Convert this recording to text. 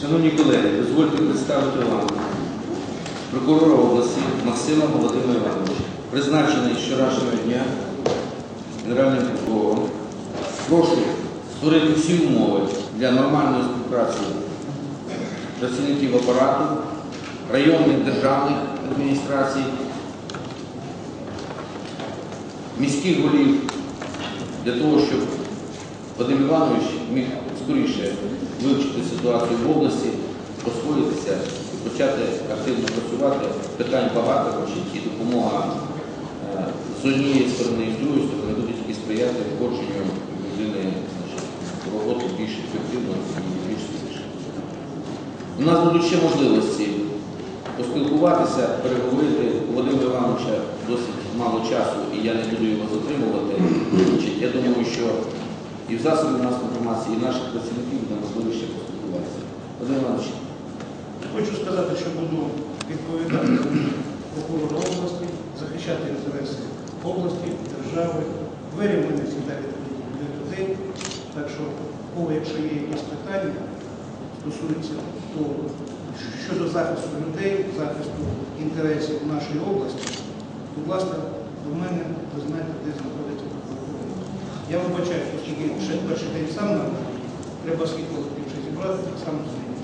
Шановні колеги, дозвольте представити вам прокурора області Максима Володимира Івановича, призначений вчорашнього дня Генеральним прокурором. Прошу створити всі умови для нормальної співпраці працівників апарату, районних державних адміністрацій, міських голів для того, щоб Вадим Іванович міг скоріше вивчити ситуацію в області, освоїтися і почати активно працювати. Питань багато, і допомога е, з однієї сторони і з другої сторони буде тільки сприяти входженню людини роботу більш ефективно і більш успішно. У нас будуть ще можливості поспілкуватися, переговорити. У Вадима Івановича досить мало часу, і я не буду його затримувати. Я думаю, що і в засобі нас інформації, і наших працівників буде можливість ще поспілкуватися. Іванович, Хочу сказати, що буду відповідати прокурору області, захищати інтереси області, держави. Двері в мене завжди відкриті туди. Так що, кого, якщо є якісь питання, стосуються того, щодо захисту людей, захисту інтересів нашої області, будь ласка, до мене Я вибачаю, оскільки перший день сам треба свій колектив зібрати, так само знайти.